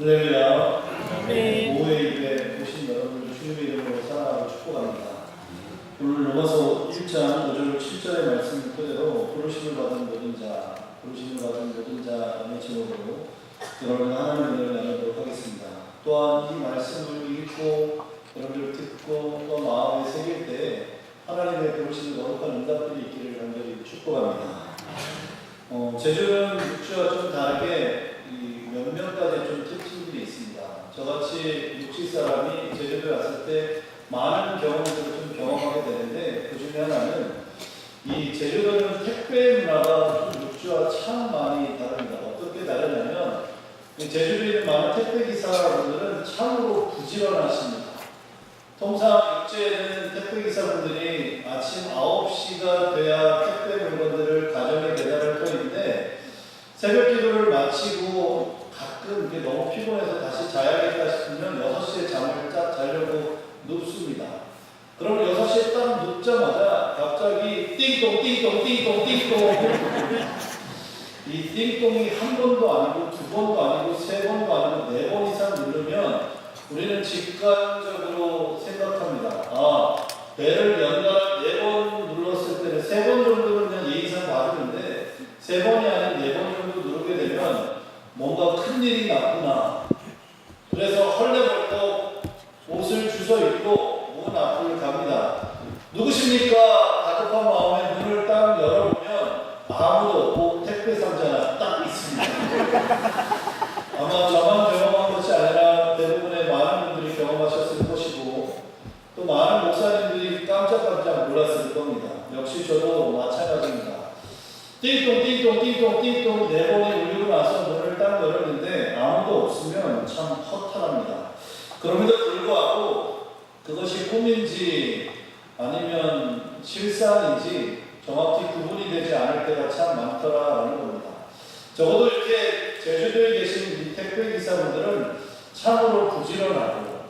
할렐루야. 네. 오후에 예배 오신 여러분들 주님의 이름으로 사랑하고 축복합니다. 오늘 로마서 1장 5절 7절의 말씀 그대로 부르심을 받은 모든 자, 부르심을 받은 모든 자의 제목으로 여러분 하나님의 은혜를 나누도록 하겠습니다. 또한 이 말씀을 읽고 여러분들 듣고 또 마음에 새길 때 하나님의 부르심을 거룩한 응답들이 있기를 간절히 축복합니다. 어, 제주는 육지와 좀 다르게 이 몇몇 가지 좀. 저같이 육지 사람이 제주도에 왔을 때 많은 경험들을 좀 경험하게 되는데 그 중에 하나는 이 제주도는 택배 문화가 좀 육지와 참 많이 다릅니다. 어떻게 다르냐면 이 제주도에 있는 많은 택배 기사분들은 참으로 부지런하십니다. 통상 육지에는 택배 기사분들이 아침 9시가 돼야 택배 물건들을 가정에 배달할 터인데 새벽 기도를 마치고 가끔 이게 너무 피곤해서 다시 자야겠다 싶으면 6시에 잠을 딱 자려고 눕습니다. 그럼 6시에 딱 눕자마자 갑자기 띵동 띵동 띵동 띵동 이 띵동이 한 번도 아니고 두 번도 아니고 세 번도 아니고 네 번 이상 누르면 우리는 직관적으로 생각합니다. 아, 배를 연달아 네 번 눌렀을 때는 세 번 정도는 그냥 예의상 봐주는데 세 번이 아닌 네 번 정도 누르게 되면 뭔가 큰 일이 났구나. 그래서 헐레벌떡 옷을 주워 입고 문 앞을 갑니다. 누구십니까? 다급한 마음에 문을 딱 열어보면 아무도 없고 택배 상자가 딱 있습니다. 아마 저만 경험한 것이 아니라 대부분의 많은 분들이 경험하셨을 것이고 또 많은 목사님들이 깜짝깜짝 놀랐을 겁니다. 역시 저도 마찬가지입니다. 띵동 띵동 띵동 띵동 네 번이 울리고 나서 문을 딱 열었는데 아무도 없으면 참 허탈합니다. 그럼에도 불구하고 그것이 꿈인지 아니면 실상인지 정확히 구분이 되지 않을 때가 참 많더라라는 겁니다. 적어도 이렇게 제주도에 계신 이 택배 기사분들은 참으로 부지런하고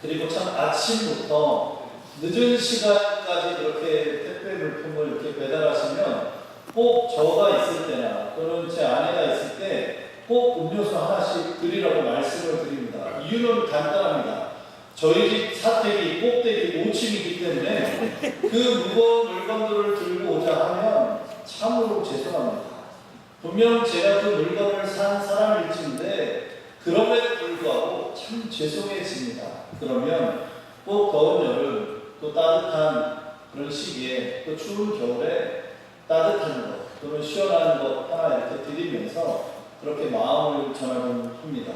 그리고 참 아침부터 늦은 시간까지 그렇게 택배 물품을 이렇게 배달하시면 꼭 저가 있을 때나 또는 제 아내가 있을 때 꼭 음료수 하나씩 드리라고 말씀을 드립니다. 이유는 간단합니다. 저희 집 사택이 꼭대기 5층이기 때문에 그 무거운 물건들을 들고 오자 하면 참으로 죄송합니다. 분명 제가 그 물건을 산 사람일지인데 그럼에도 불구하고 참 죄송해집니다. 그러면 꼭 더운 여름 또 따뜻한 그런 시기에 또 추운 겨울에 따뜻한 것 또는 시원한 것 하나 이렇게 드리면서 그렇게 마음을 전하곤 합니다.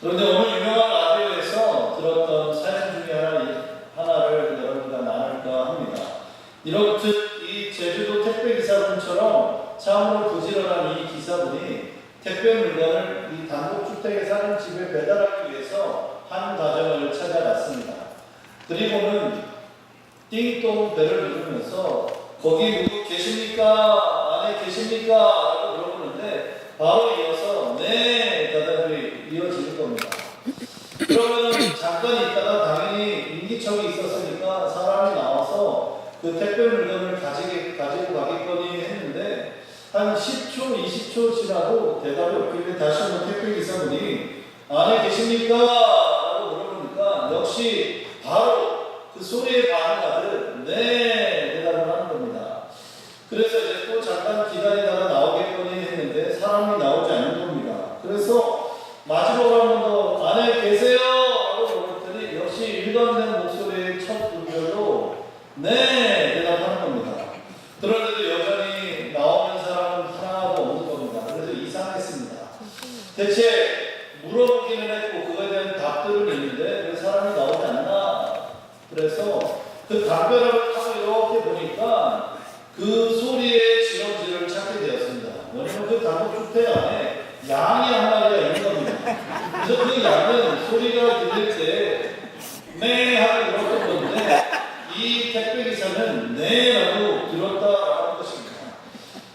그런데 오늘 유명한 라디오에서 들었던 사연 중에 하나, 하나 를 여러분과 나눌까 합니다. 이렇듯 이 제주도 택배 기사분처럼 참으로 부지런한 이 기사분이 택배 물건을 이 단독주택에 사는 집에 배달하기 위해서 한 가정을 찾아갔습니다. 그리고는 띵동 배를 누르면서 거기 누구 계십니까? 안에 계십니까? 바로 이어서 네 대답이 이어질 겁니다. 그러면은 잠깐 있다가 당연히 인기척이 있었으니까 사람이 나와서 그 택배 물건을 가지게, 가지고 가겠거니 했는데 한 10초, 20초 지나도 대답이 없길래 다시 한번 택배 기사분이 안에 계십니까? 라고 물어보니까 역시 바로 그 소리에 반응하듯 네 대답을 하는 겁니다. 그래서 이제 또 잠깐 기다리다가 나오겠거니 했는데 사람이 나오지 않는 겁니다. 그래서 마지막으로 한 번 더 안에 계세요? 라고 물었더니 역시 일관된 목소리의 첫 음절로 네 대답하는 겁니다. 그런데도 여전히 나오는 사람은 하나도 없는 겁니다. 그래서 이상했습니다. 대체 물어보기는 했고 그거에 대한 답들은 있는데 왜 사람이 나오지 않나? 그래서 그 담벼락을 타고 이렇게 보니까 그 소리의 지름질을 찾게 되었습니다. 뭐냐면 그 단독주택 안에 양이 한 마리가 있는 겁니다. 그래서 그 양은 소리가 들릴 때네 하고 들었던 건데 이 택배기사는 네라고 들었다라는 것입니다.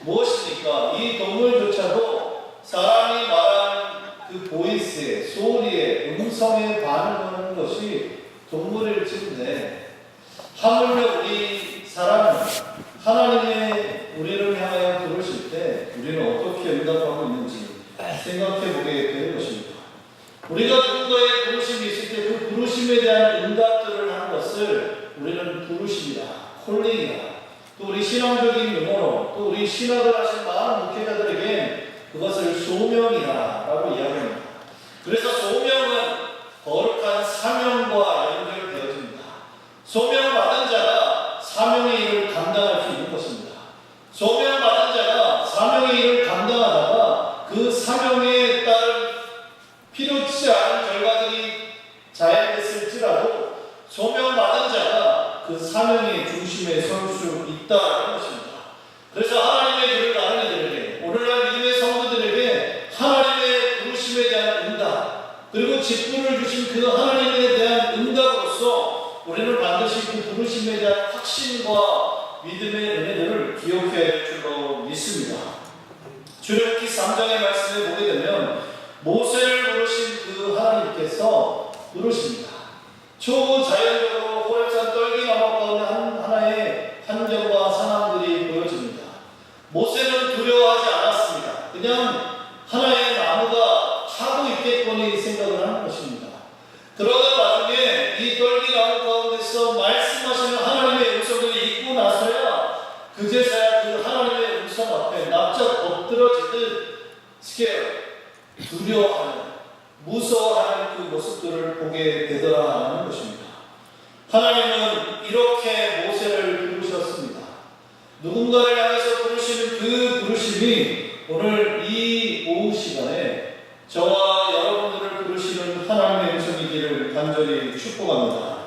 무엇입니까? 이 동물조차도 사람이 말하는 그 보이스에, 소리에, 음성에 반응하는 것이 동물일지인데 하물며 우리 사람은 하나님의 우리를 향하여 부르실 때 우리는 어떻게 응답하고 있는지 생각해 보게 되는 것입니다. 우리가 누군가의 부르심이 있을 때 그 부르심에 대한 응답들을 하는 것을 우리는 부르심이다, 콜링이다. 또 우리 신앙적인 용어로 또 우리 신학을 하신 많은 목회자들에게 그것을 소명이다라고 이야기합니다. 그래서 소명은 거룩한 사명과 연결되어집니다. 소명받은 자가 사명의 일을 감당할 수 있는 것입니다. 소명받은 자가 사명의 일을 감당하다가 그 사명에 따른 필요치 않은 결과들이 자행됐을지라도 소명받은 자가 그 사명의 중심에 설 수 있다는 것입니다. 그래서 하나님의 길을 가는 이들에게 오늘날 믿음의 성도들에게 하나님의 부르심에 대한 응답 그리고 직분을 주신 그 하나님에 대한 응답으로서 우리는 반드시 그 부르심에 대한 확신과 믿음의 은혜들을 기억해야 될 믿습니다. 출애굽기 3장의 말씀을 보게 되면 모세를 부르신 그 하나님께서 부르십니다. 초자연적으로 호랩산 떨기 나무 가운데 한, 하나의 환경과 상황들이 보여집니다. 모세는 두려워하지 않았습니다. 그냥 하나의 나무가 하고 있겠거니 생각을 하는 것입니다. 그러다 나중에 이 떨기 나무 가운데서 말씀하시는 하나님의 음성을 잊고 나서야 그제서야 그 하나님의 음성 앞에 납작 스케어 두려워하는 무서워하는 그 모습들을 보게 되더라 하는 것입니다. 하나님은 이렇게 모세를 부르셨습니다. 누군가를 향해서 부르시는 그 부르심이 오늘 이 오후 시간에 저와 여러분들을 부르시는 하나님의 음성이기를 간절히 축복합니다.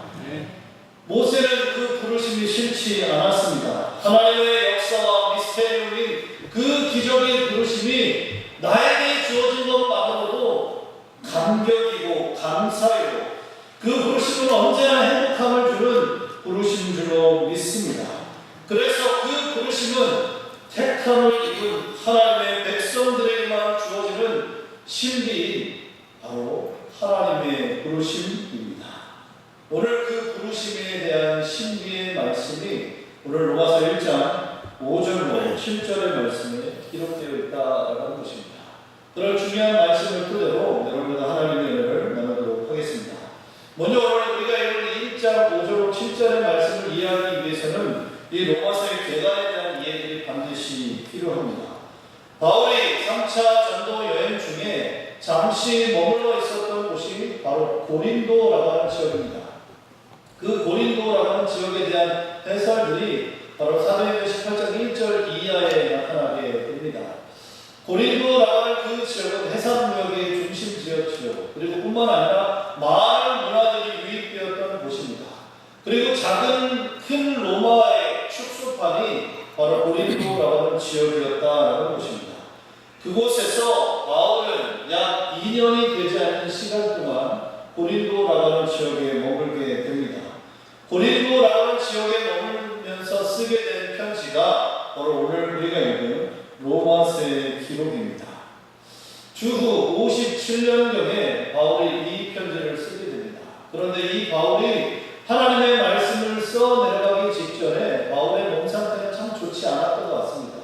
모세는 그 부르심이 싫지 않았습니다. 하나님의 역사와 미스테리움인 그 기적의 부르심이 나에게 주어진 것만으로도 감격이고 감사이고 그 부르심은 언제나 행복함을 주는 부르심인 줄로 믿습니다. 그래서 그 부르심은 택함을 입은 하나님의 백성들에게만 주어지는 신비인 바로 하나님의 부르심입니다. 오늘 그 부르심에 대한 신비의 말씀이 오늘 로마서 1장 5절로 7절의 말씀에 기록되어 있다라는 것입니다. 그런 중요한 말씀을 토대로 여러분과 하나님의 은혜를 나누도록 하겠습니다. 먼저 오늘 우리가 읽은 1장 5절 7절의 말씀을 이해하기 위해서는 이 로마서의 계단에 대한 이해들이 반드시 필요합니다. 바울이 3차 전도 여행 중에 잠시 머물러 있었던 곳이 바로 고린도라고 하는 지역입니다. 그 고린도라고 하는 지역에 대한 해설들이 바로 사도행전 18장 1절 이하에 나타나게 됩니다. 고린도라고 하는 그 지역은 해산무역의 중심 지역이죠. 그리고 뿐만 아니라 많은 문화들이 유입되었던 곳입니다. 그리고 작은 큰 로마의 축소판이 바로 고린도라고 하는 지역이었다라는 것입니다. 그곳에서 바울은 약 2년이 되지 않는 시간 동안 고린도라고 하는 지역에 머물게 됩니다. 고린도라고 하는 지역에 쓰게 된 편지가 바로 오늘 우리가 읽은 로마서의 기록입니다. 주후 57년경에 바울이 이 편지를 쓰게 됩니다. 그런데 이 바울이 하나님의 말씀을 써 내려가기 직전에 바울의 몸 상태는 참 좋지 않았던 것 같습니다.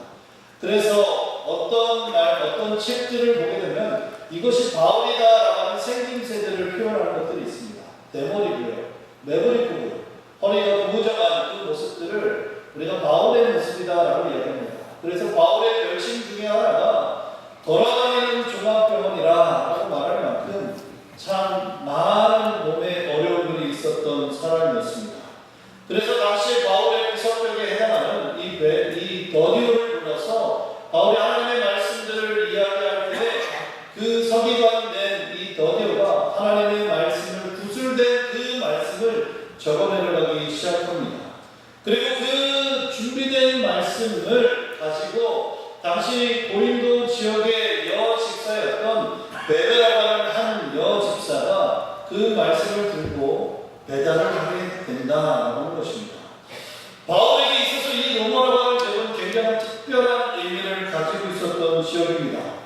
그래서 어떤 말, 어떤 책들을 보게 되면 이것이 바울이다라고 하는 생김새들을 표현하는 것들이 있습니다. 대머리고요, 매부리고요, 허리가 구부정한 그 모습들을 우리가 바울의 모습이다라고 이야기합니다. 그래서 바울의 별칭 중에 하나가 돌아다니는 종합병원이라고 말할 만큼 참 많은 몸에 어려움이 있었던 사람이었습니다. 그래서 당시 바울의 비석벽에 해당하는 이, 배, 이 더디오를 불러서 바울이 하나님의 말씀들을 이야기할 때 그 서기관 된이 더디오가 하나님의 말씀을 구술된 그 말씀을 적어내려가기 시작합니다. 그리고 그 준비된 말씀을 가지고 당시 고린도 지역의 여 집사였던 베베라고 하는 한 여 집사가 그 말씀을 들고 배달을 하게 된다는 것입니다. 바울에게 있어서 이 로마라고 하는 지역은 굉장히 특별한 의미를 가지고 있었던 지역입니다.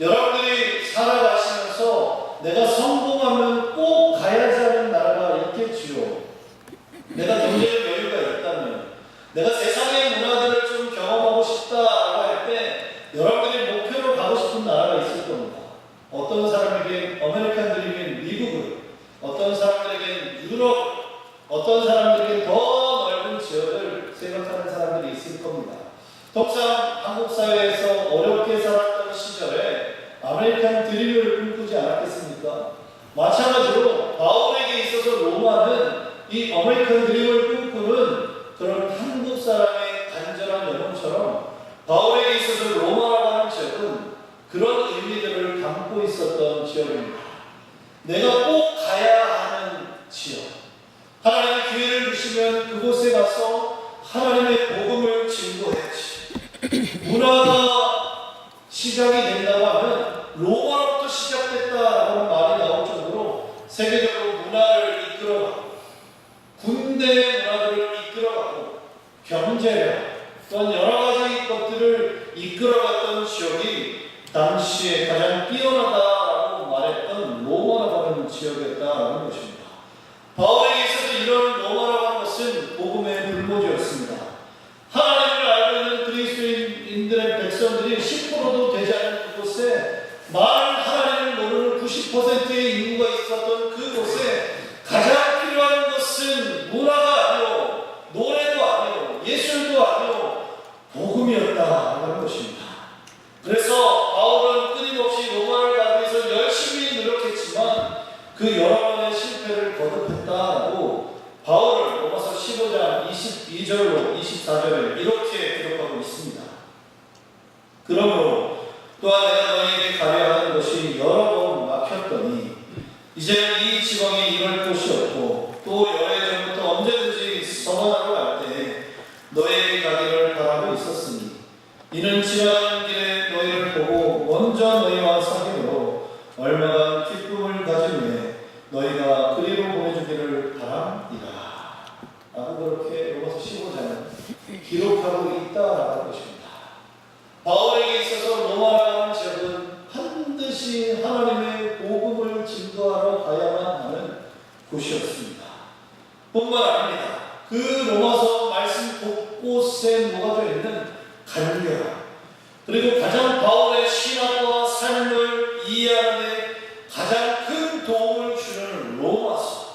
여러분들이 살아가시면서 내가 성공하면 꼭 가야지 하는 나라가 있겠지요. 내가 경제적 여유가 있다면, 내가 세상의 문화들을 좀 경험하고 싶다라고 할 때, 여러분들이 목표로 가고 싶은 나라가 있을 겁니다. 어떤 사람에게 아메리칸 드림이 항상 한국 사회에서 어렵게 살았던 시절에 아메리칸 드림을 꿈꾸지 않았겠습니까? 마찬가지로 바울에게 있어서 로마는 이 아메리칸 드림을 꿈꾸는 그런 한국 사람의 간절한 영혼처럼 바울에게 있어서 로마라고 하는 지역은 그런 의미들을 담고 있었던 지역입니다. 내가 꼭 가야 하는 지역. 하나님의 기회를 주시면 그곳에 가서 하나님의 복음을 증거해야지. 문화가 시작이 된다고 하면 로마로부터 시작됐다라는 말이 나올 정도로 세계적으로 문화를 이끌어가고 군대 문화들을 이끌어가고 경제력 또한 여러 가지 것들을 이끌어갔던 지역이 당시에 가장 뛰어나다라고 말했던 로마라고 하는 지역이었다라는 것입니다. 바울에게 있어서 이런 로마라고 하는 것은 복음의 불모지였습니다. 하나님을 알고 있는 그리스도인들의 백성들이 10%도 되지 않은 그곳에 많은 하나님을 모르는 90%의 인구가 있었던 그곳에 가장 필요한 것은 문화가 아니요 노래도 아니요 예술도 아니요 복음이었다라는 것입니다. 그래서 바울은 끊임없이 로마를 가기 위해서 열심히 노력했지만 그 여러 번의 실패를 거듭했다라고 바울은 로마서 15장 22절로 24절에 이렇게 기록하고 있습니다. 그러므로 또한 내가 너희에게 가려 하는 것이 여러 번 막혔더니 이제는 이 지방에 이럴 곳이 없고 또 여러 해 전부터 언제든지 서원하러 갈 때 너희에게 가기를 바라고 있었으니 이는 지나가는 길에 너희를 보고 먼저 너희와 사귐으로 얼마간 기쁨을 가진 후에 너희가 그리로 보내주기를 바랍니다. 라고 그렇게 로마서 15장은 기록하고 있다라는 것입니다. 바울에게 있어서 로마라고 하는 지역은 반드시 하나님의 복음을 증거하러 가야만 하는 곳이었습니다. 뿐만 아닙니다. 그 로마서 말씀 곳곳에 녹아져 있는 간결함 그리고 가장 바울의 신학과 삶을 이해하는 데 가장 큰 도움을 주는 로마서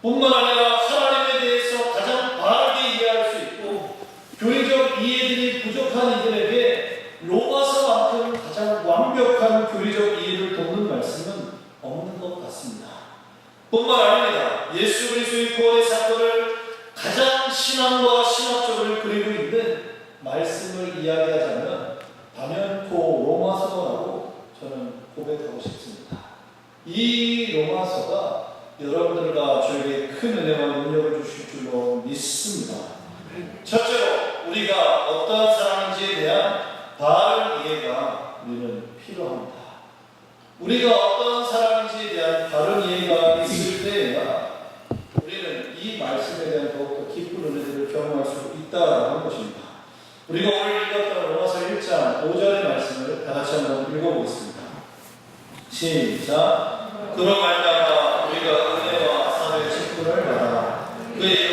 뿐만 아니라 하나님에 대해서 가장 바르게 이해할 수 있고 교리적 이해들이 부족한 이들에게 로마서만큼 가장 완벽한 교리적 이해를 돕는 말씀은 없는 것 같습니다. 뿐만 아닙니다. 예수 그리스도의 구원의 사건을 가장 신앙과 신학적으로 그리고 있는 말씀을 이야기하자면 단연코 로마서라고 저는 고백하고 싶습니다. 이 로마서가 여러분들과 저에게 큰 은혜와 능력을 주실 줄로 믿습니다. 첫째로 우리가 어떤 사람인지에 대한 바른 이해가 우리는 필요합니다. 우리가 어떤 사람인지에 대한 바른 이해가 있을 때에야 우리는 이 말씀에 대한 더욱더 깊은 은혜들을 경험할 수 있다는 것입니다. 우리가 오늘 읽었던 로마서 1장 5절의 말씀을 다 같이 한번 읽어보겠습니다. 시작. 그로 말미암아 우리가 은혜와 사의 직분을 받아 그의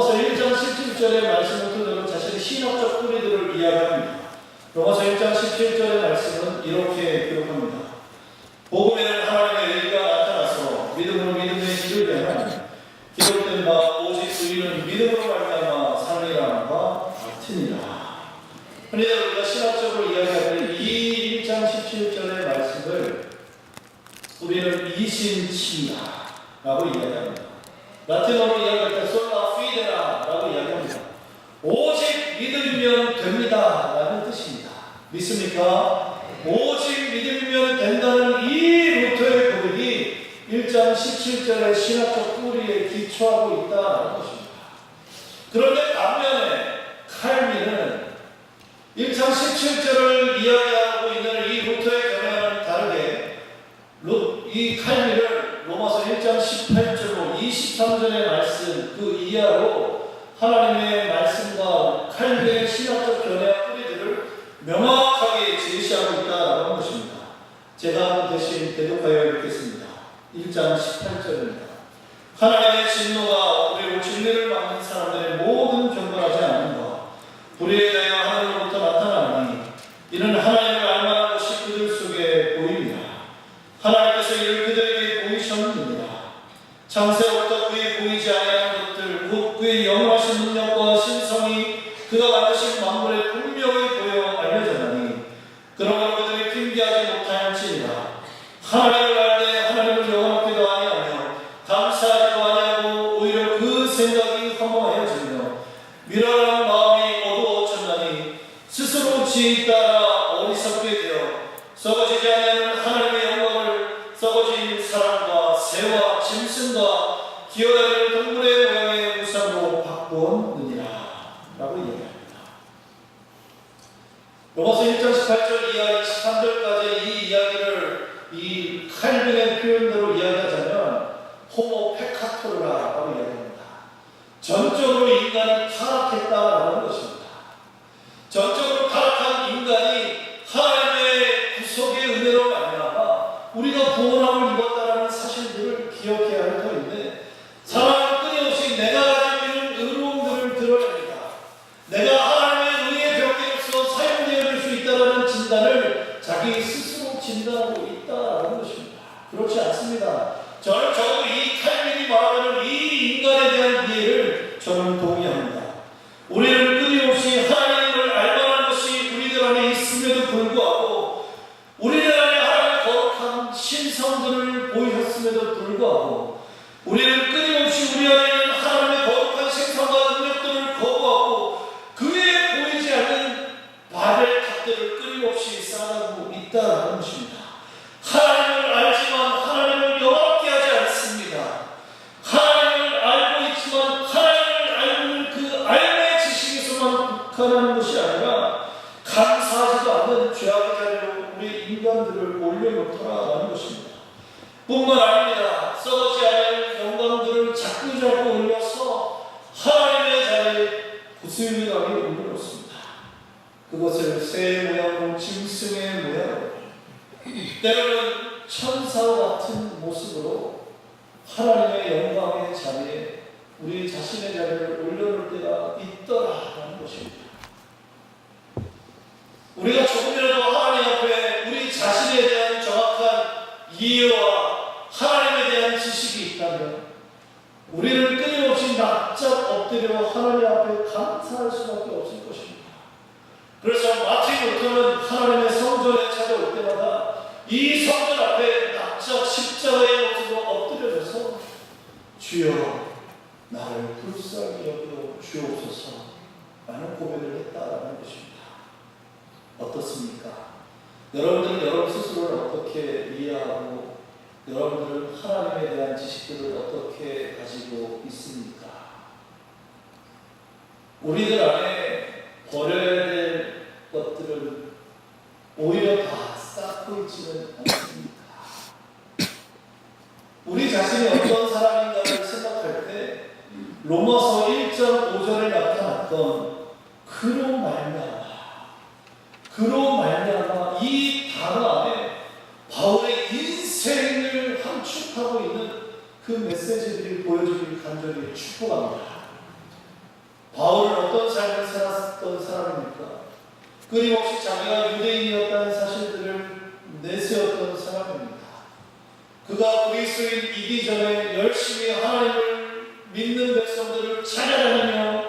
로마서 1장 17절의 말씀을 토대로 자신의 신학적 뿌리들을 이야기합니다. 로마서 1장 17절의 말씀은 이렇게 기록합니다. 복음에는 하나님의 의가 나타나서 믿음으로 믿음에 이르려면 기록된 바 오직 의인은 믿음으로 말미암아 살리라가 같으니라. 흔히 우리가 신학적으로 이야기하는 이 1장 17절의 말씀을 우리는 이신치다라고 이야기합니다. 라틴어로 이야기 믿습니까? 오직 믿으면 된다는 이 루터의 고백이 1장 17절의 신학적 뿌리에 기초하고 있다는 것입니다. 그런데 반면에 칼빈은 1장 17절을 이야기하고 있는 이 루터의 견해와는 다르게 루, 이 칼빈을 로마서 1장 18절로 23절의 말씀 그 이하로 하나님의 말씀과 칼빈의 신학적 견해와 뿌리들을 명확하게 제시하고 있다는 것입니다. 제가 대신 대독하여 읽겠습니다. 1장 18절입니다. 하나님의 진노가 우리로 진리를 막는 사람들의 모든 Hallelujah. 국한하는 것이 아니라 감사하지도 않는 죄악의 자리로 우리 인간들을 올려놓더라라는 것입니다. 뿐만 아닙니다. 썩어지 않을 영광들을 자꾸 자꾸 올려서 하나님의 자리에 구슬미감이 올려놓습니다. 그것을 새 모양으로 짐승의 모양으로 때로는 천사와 같은 모습으로 하나님의 영광의 자리에 우리 자신의 자리를 올려놓을 때가 있더라라는 것입니다. 우리가 조금이라도 하나님 앞에 우리 자신에 대한 정확한 이해와 하나님에 대한 지식이 있다면 우리는 끊임없이 납작 엎드려 하나님 앞에 감사할 수밖에 없을 것입니다. 그래서 마틴 루터는 하나님의 성전에 찾아올 때마다 이 성전 앞에 납작 십자가의 모습으로 엎드려져서 주여 나를 불쌍히 여겨 주옵소서 라는 고백을 했다라는 것입니다. 어떻습니까? 여러분들은 여러분 스스로를 어떻게 이해하고 여러분들은 하나님에 대한 지식들을 어떻게 가지고 있습니까? 우리들 안에 버려야 될 것들은 오히려 다 쌓고 있지는 않습니까? 우리 자신이 어떤 사람인가를 생각할 때 로마서 1장 5절에 나타났던 그로 말미암아 그로 말미암아 이 단어 안에 바울의 인생을 함축하고 있는 그 메시지들이 보여주길 간절히 축복합니다. 바울은 어떤 삶을 살았던 사람입니까? 끊임없이 자기가 유대인이었다는 사실들을 내세웠던 사람입니다. 그가 그리스도인 이기 전에 열심히 하나님을 믿는 백성들을 찾아다니며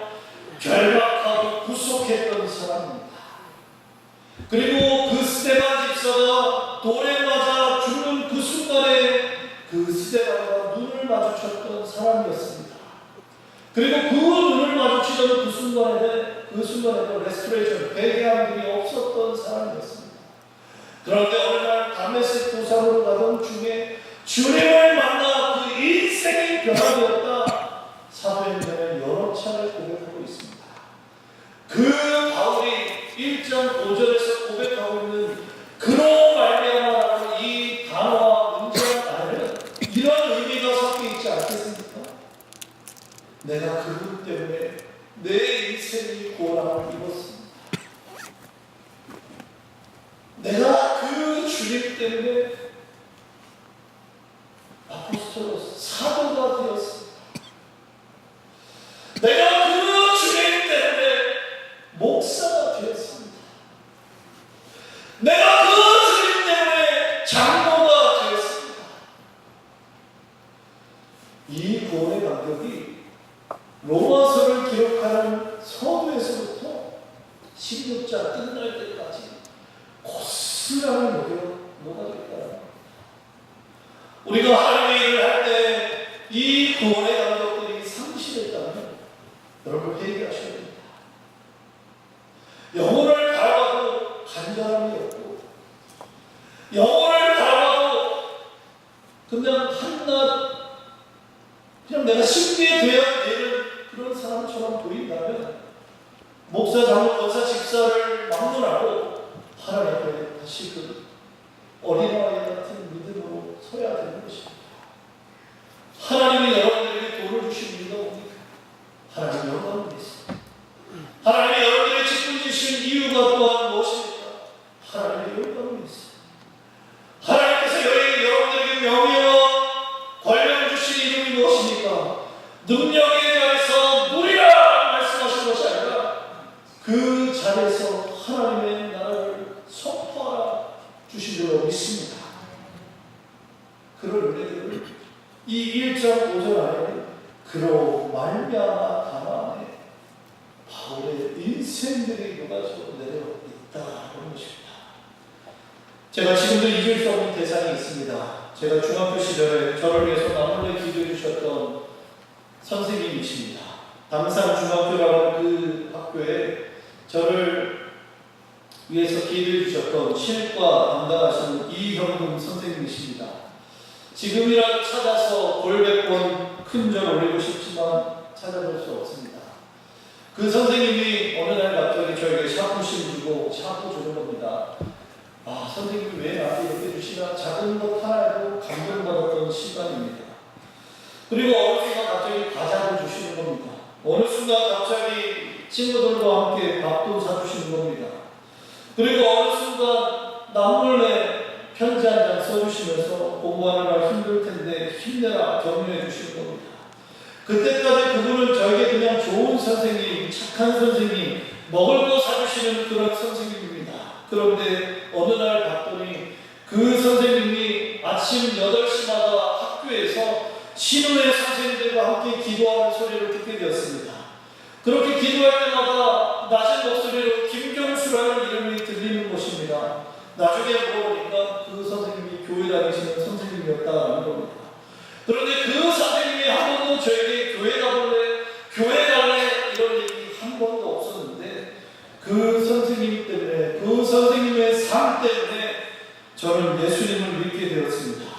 결박하고 구속했던 사람입니다. 그리고 그 스테반 집사가 돌에 맞아 죽는 그 순간에 그 스테반과 눈을 마주쳤던 사람이었습니다. 그리고 그 눈을 마주치던 그 순간에 그 순간에도 레스토레이션 배경들이 없었던 사람이었습니다. 그런데 어느 날 다메섹 도상으로 가던 중에 주님을 만나 그 인생이 변화되었다. 사도행전에 여러 차례 고백하고 있습니다. 그 바울이 1장 5절에서 고백하고 있는 그로 말미암아라는 이 단어와 문장 안에는 이런 의미가 섞여 있지 않겠습니까? 내가 그분 때문에 내 인생이 고난을 입었습니다. 내가 그 주님 때문에 아포스토로스 사도가 되었습니다. 내가 그 주님 때문에 목사가 되었습니다. 내가 그 주님 때문에 장로가 되었습니다. 이 구원의 간격이 로마서를 기록하는 서두에서부터 16장 끝날 때까지 고스란히 녹여. 우리가 하나님의 일을 할 때 이 구원의 간격들이 상실했다면 여러분 회개하셔야 됩니다. 영혼을 바라봐도 간절함이 없고 영혼을 바라봐도 그냥 한낱 그냥 내가 쉽게 되어야 되는 그런 사람처럼 보인다면 목사, 장로, 권사, 집사를 막론하고 하나님 앞에 다시 그 어린아이 같은 믿음으로 서야 되는 것입니다. 하나님이 여러분들에게 돈을 주신 이유가 뭡니까? 하나님 영광을 위해서. 하나님이 여러분들에게 직분 주신 이유가 또한 무엇입니까? 하나님의 영광을 위해서. 하나님께서 여기 여러분들에게 명예와 권력을 주신 이름이 무엇입니까? 능력에 대해서 누리라 말씀하신 것이 아니라 그 자리에서 하나님의 나라를 선포하라 주신 줄로 믿습니다. 그런 은혜들을 이 1장 5절 안에 그로 말미암아 담아 안에 바울의 인생들이 녹아져 내려 있다는 것입니다. 제가 지금도 잊을 수 없는 대상이 있습니다. 제가 중학교 시절에 저를 위해서 나몰래 기도해 주셨던 선생님이십니다. 담산 중학교라는 그 학교에 저를 위해서 기도해 주셨던 신과 담당하시는 이형금 선생님이십니다. 지금이라도 찾아서 골백번 큰 절 올리고 싶지만 찾아볼 수 없습니다. 그 선생님이 어느 날 갑자기 저에게 샤프심 주고 샤프 주는 겁니다. 아, 선생님이 왜 나한테 이렇게 주시나 작은 것 하나에도 감동받았던 시간입니다. 그리고 어느 순간 갑자기 과자를 주시는 겁니다. 어느 순간 갑자기 친구들과 함께 밥도 사주시는 겁니다. 그리고 어느 순간 남몰래 편지 한 장 써주시면서 공부하느라 힘들 텐데 힘내라 격려해 주시는 겁니다. 그때까지 그분은 저에게 그냥 좋은 선생님, 착한 선생님, 먹을 거 사주시는 그런 선생님입니다. 그런데 어느 날 봤더니 그 선생님이 아침 8시마다 학교에서 신우의 선생님들과 함께 기도하는 소리를 듣게 되었습니다. 그렇게 기도할 때마다 낮은 목소리로 김경수라는 이름이 들리는 것입니다. 나중에 물어보니까 그 선생님이 교회 다니시는 선생님이었다는 겁니다. 그런데 그 선생님이 한 번도 저에게 교회 가볼래, 교회 갈래 이런 얘기 한 번도 없었는데 그 선생님 때문에, 그 선생님의 삶 때문에 저는 예수님을 믿게 되었습니다.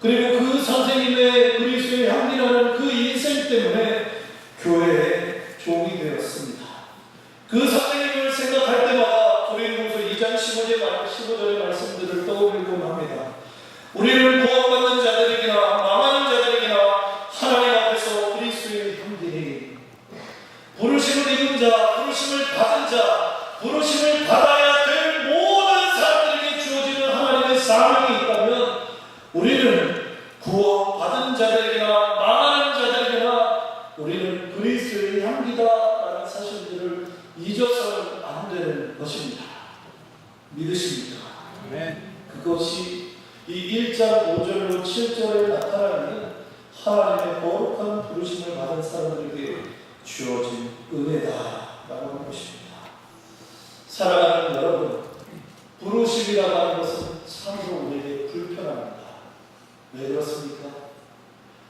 그리고 그 선생님의 그리스도의 향기라는 그 인생 때문에 교회의 종이 되었습니다. 그 선생님을 생각할 때마다 고린도서 2장 15절, 15절의 말씀들을 떠올리곤 합니다. 우리를 구원받는 자들에게나 망하는 자들에게나 하나님 앞에서 그리스도의 향기니 부르심을 입은 자, 부르심을 받은 자, 부르심을 받아야 될 모든 사람들에게 주어지는 하나님의 사명이 있다면 우리는 구원받은 자들에게나 망하는 자들에게나 우리는 그리스도의 향기다라는 사실들을 잊어서는 안 되는 것입니다. 믿으십니까? 그것이 이 1장 5절로 7절에 나타나는 하나님의 거룩한 부르심을 받은 사람들에게 주어진 은혜다라고 것입니다. 사랑하는 여러분, 부르심이라고 하는 것은 참으로 우리에게 불편합니다. 왜 그렇습니까?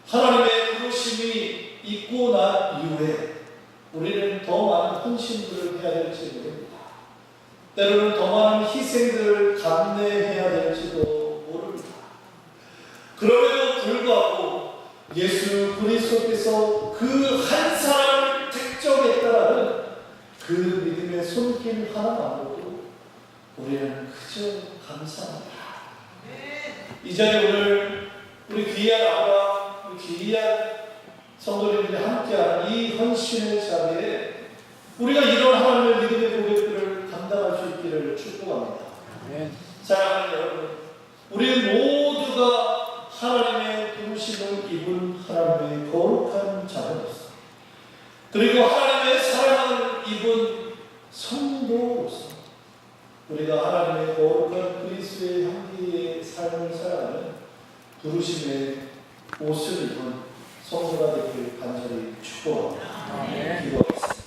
하나님의 부르심이 있고 난 이후에 우리는 더 많은 헌신들을 해야 될지 모릅니다. 때로는 더 많은 희생들을 감내해야 될지도 모릅니다. 그럼에도 불구하고 예수 그리스도께서 그 한 사람을 택정했다라는 그 믿음의 손길 하나만으로도 우리는 그저 감사합니다. 이 자리에 오늘 우리 귀한 아빠, 우리 귀한 성도님들이 함께하는 이 헌신의 자리에 우리가 이런 하나님의 믿음의 고백들을 감당할 수 있기를 축복합니다. 사랑하는 여러분, 우리 모두가 하나님의 부르심을 입은 하나님의 거룩한 자녀로서 그리고 하나님의 사랑을 입은 성도로서 우리가 하나님의 거룩한 그리스도의 향기의 삶을 살아가는 부르심의 옷을 입은 성도가 되길 간절히 축복합니다. 기도하겠습니다.